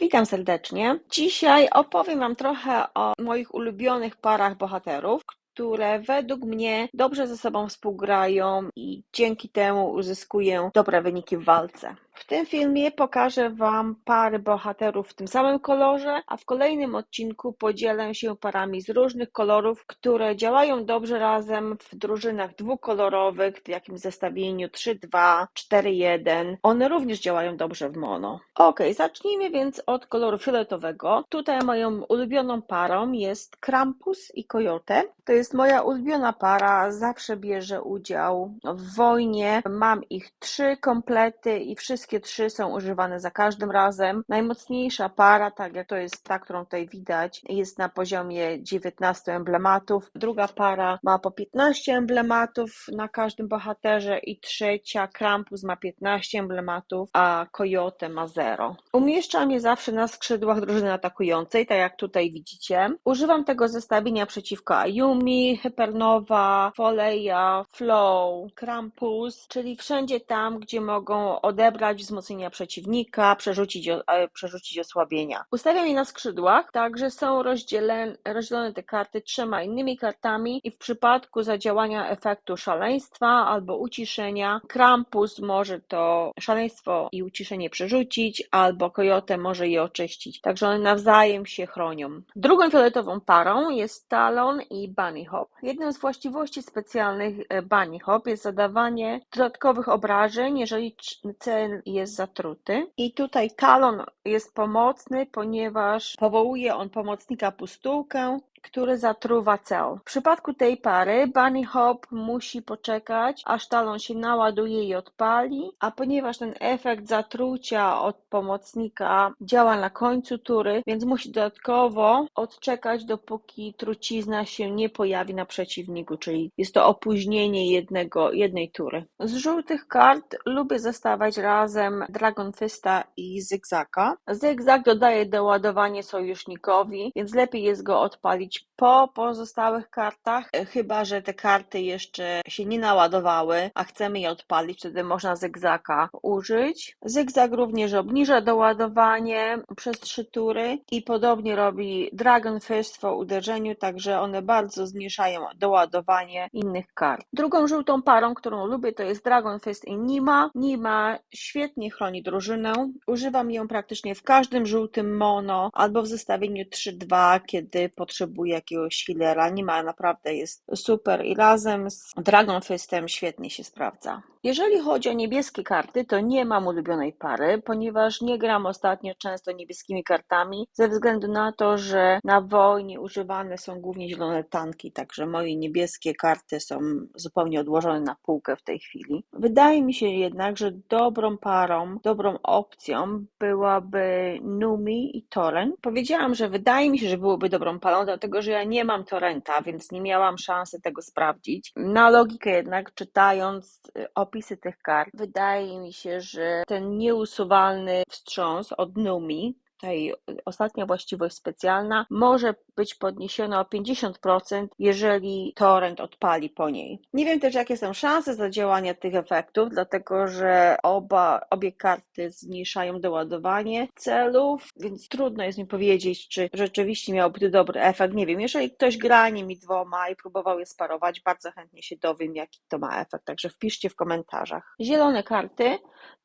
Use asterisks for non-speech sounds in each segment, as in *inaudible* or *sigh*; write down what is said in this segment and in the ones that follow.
Witam serdecznie. Dzisiaj opowiem Wam trochę o moich ulubionych parach bohaterów, które według mnie dobrze ze sobą współgrają i dzięki temu uzyskuję dobre wyniki w walce. W tym filmie pokażę Wam pary bohaterów w tym samym kolorze, a w kolejnym odcinku podzielę się parami z różnych kolorów, które działają dobrze razem w drużynach dwukolorowych, w jakimś zestawieniu 3-2, 4-1. One również działają dobrze w mono. Ok, zacznijmy więc od koloru fioletowego. Tutaj moją ulubioną parą jest Krampus i Coyote. To jest moja ulubiona para, zawsze bierze udział w wojnie. Mam ich trzy komplety i wszystkie Wszystkie trzy są używane za każdym razem. Najmocniejsza para, tak jak to jest ta, którą tutaj widać, jest na poziomie 19 emblematów. Druga para ma po 15 emblematów na każdym bohaterze i trzecia Krampus ma 15 emblematów, a Coyote ma 0. Umieszczam je zawsze na skrzydłach drużyny atakującej, tak jak tutaj widzicie. Używam tego zestawienia przeciwko Ayumi, Hypernowa, Foleja, Flow, Krampus, czyli wszędzie tam, gdzie mogą odebrać wzmocnienia przeciwnika, przerzucić, e, przerzucić osłabienia. Ustawiam je na skrzydłach, tak że są rozdzielone, rozdzielone te karty trzema innymi kartami i w przypadku zadziałania efektu szaleństwa albo uciszenia, Krampus może to szaleństwo i uciszenie przerzucić, albo Coyote może je oczyścić. Także one nawzajem się chronią. Drugą fioletową parą jest Talon i Bunny Hop. Jedną z właściwości specjalnych e, Bunny Hop jest zadawanie dodatkowych obrażeń, jeżeli cel jest zatruty. I tutaj talon jest pomocny, ponieważ powołuje on pomocnika pustułkę, który zatruwa cel. W przypadku tej pary Bunny Hop musi poczekać, aż talon się naładuje i odpali, a ponieważ ten efekt zatrucia od pomocnika działa na końcu tury, więc musi dodatkowo odczekać, dopóki trucizna się nie pojawi na przeciwniku, czyli jest to opóźnienie jednego, jednej tury. Z żółtych kart lubię zestawać razem Dragon Fista i Zygzaka. Zygzak dodaje doładowanie sojusznikowi, więc lepiej jest go odpalić po pozostałych kartach, e, chyba że te karty jeszcze się nie naładowały, a chcemy je odpalić, wtedy można zygzaka użyć. Zygzak również obniża doładowanie przez trzy tury i podobnie robi Dragon Fist po uderzeniu, także one bardzo zmniejszają doładowanie innych kart. Drugą żółtą parą, którą lubię, to jest Dragon Fist i Nima. Nima świetnie chroni drużynę. Używam ją praktycznie w każdym żółtym mono albo w zestawieniu 3-2, kiedy potrzebuję potrzebuje jakiegoś healera, nie ma, naprawdę jest super i razem z Dragon Fistem świetnie się sprawdza. Jeżeli chodzi o niebieskie karty, to nie mam ulubionej pary, ponieważ nie gram ostatnio często niebieskimi kartami, ze względu na to, że na wojnie używane są głównie zielone tanki, także moje niebieskie karty są zupełnie odłożone na półkę w tej chwili. Wydaje mi się jednak, że dobrą parą, dobrą opcją byłaby Numi i Torrent. Powiedziałam, że wydaje mi się, że byłoby dobrą parą, dlatego że ja nie mam Torrenta, więc nie miałam szansy tego sprawdzić. Na logikę jednak, czytając opis opisy tych kart, wydaje mi się, że ten nieusuwalny wstrząs od Numi tutaj ostatnia właściwość specjalna może być podniesiona o 50%, jeżeli torrent odpali po niej. Nie wiem też, jakie są szanse zadziałania tych efektów, dlatego że oba, obie karty zmniejszają doładowanie celów, więc trudno jest mi powiedzieć, czy rzeczywiście miałby to dobry efekt. Nie wiem, jeżeli ktoś gra nimi dwoma i próbował je sparować, bardzo chętnie się dowiem, jaki to ma efekt, także wpiszcie w komentarzach. Zielone karty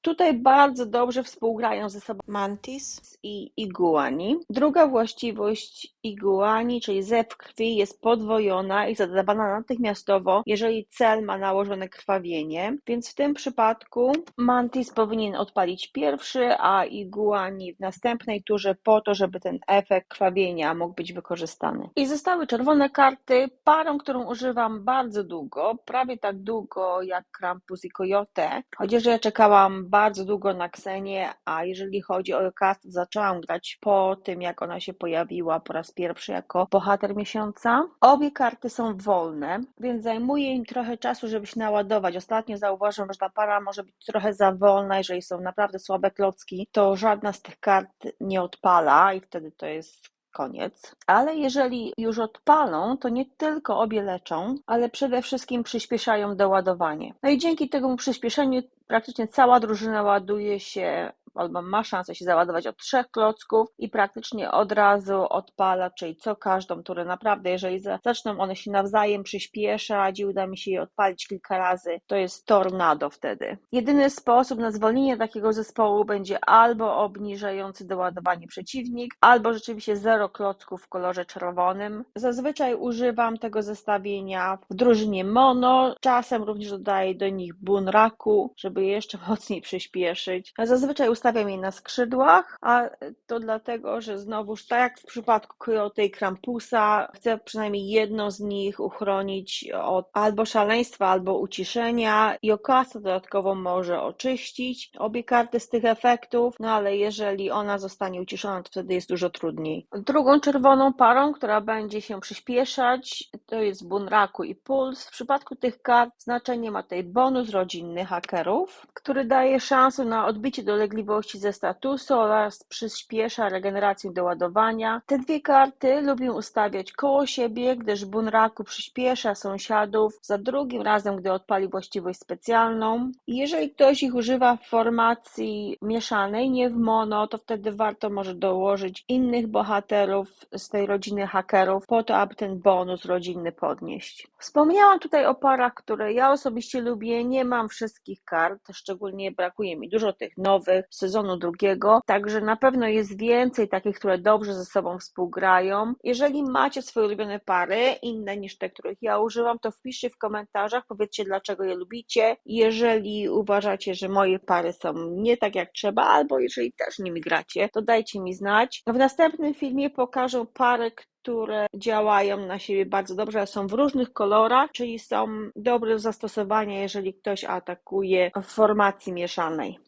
tutaj bardzo dobrze współgrają ze sobą Mantis i iguani. Druga właściwość iguani, czyli zew krwi, jest podwojona i zadawana natychmiastowo, jeżeli cel ma nałożone krwawienie, więc w tym przypadku mantis powinien odpalić pierwszy, a iguani w następnej turze po to, żeby ten efekt krwawienia mógł być wykorzystany. I zostały czerwone karty, parą, którą używam bardzo długo, prawie tak długo jak Krampus i Coyote, chociaż ja czekałam bardzo długo na Ksenię, a jeżeli chodzi o cast, zaczęłam po tym, jak ona się pojawiła po raz pierwszy jako bohater miesiąca. Obie karty są wolne, więc zajmuje im trochę czasu, żeby się naładować. Ostatnio zauważyłam, że ta para może być trochę za wolna, jeżeli są naprawdę słabe klocki, to żadna z tych kart nie odpala i wtedy to jest koniec. Ale jeżeli już odpalą, to nie tylko obie leczą, ale przede wszystkim przyspieszają doładowanie. No i dzięki temu przyspieszeniu praktycznie cała drużyna ładuje się albo ma szansę się załadować od trzech klocków i praktycznie od razu odpala, czyli co każdą turę. Naprawdę, jeżeli zaczną one się nawzajem przyspieszać i uda mi się je odpalić kilka razy, to jest tornado wtedy. Jedyny sposób na zwolnienie takiego zespołu będzie albo obniżający doładowanie przeciwnik, albo rzeczywiście zero klocków w kolorze czerwonym. Zazwyczaj używam tego zestawienia w drużynie mono, czasem również dodaję do nich bunraku, żeby jeszcze *laughs* mocniej przyspieszyć. Zazwyczaj ustawiam je na skrzydłach, a to dlatego, że znowuż tak jak w przypadku Coyote i Krampusa, chcę przynajmniej jedno z nich uchronić od albo szaleństwa, albo uciszenia i okasa dodatkowo może oczyścić obie karty z tych efektów, no ale jeżeli ona zostanie uciszona, to wtedy jest dużo trudniej. Drugą czerwoną parą, która będzie się przyspieszać, to jest Bunraku i Puls. W przypadku tych kart znaczenie ma tutaj bonus rodzinny hakerów, który daje szansę na odbicie dolegliwości ze statusu oraz przyspiesza regenerację doładowania. Te dwie karty lubię ustawiać koło siebie, gdyż Bunraku przyspiesza sąsiadów za drugim razem, gdy odpali właściwość specjalną. Jeżeli ktoś ich używa w formacji mieszanej, nie w mono, to wtedy warto może dołożyć innych bohaterów z tej rodziny hakerów po to, aby ten bonus rodzinny podnieść. Wspomniałam tutaj o parach, które ja osobiście lubię. Nie mam wszystkich kart, szczególnie brakuje mi dużo tych nowych sezonu drugiego, także na pewno jest więcej takich, które dobrze ze sobą współgrają. Jeżeli macie swoje ulubione pary, inne niż te, których ja używam, to wpiszcie w komentarzach, powiedzcie dlaczego je lubicie. Jeżeli uważacie, że moje pary są nie tak jak trzeba, albo jeżeli też nimi gracie, to dajcie mi znać. W następnym filmie pokażę pary, które działają na siebie bardzo dobrze, ale są w różnych kolorach, czyli są dobre do zastosowania, jeżeli ktoś atakuje w formacji mieszanej.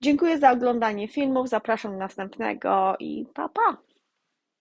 Dziękuję za oglądanie filmów, zapraszam do następnego i pa pa!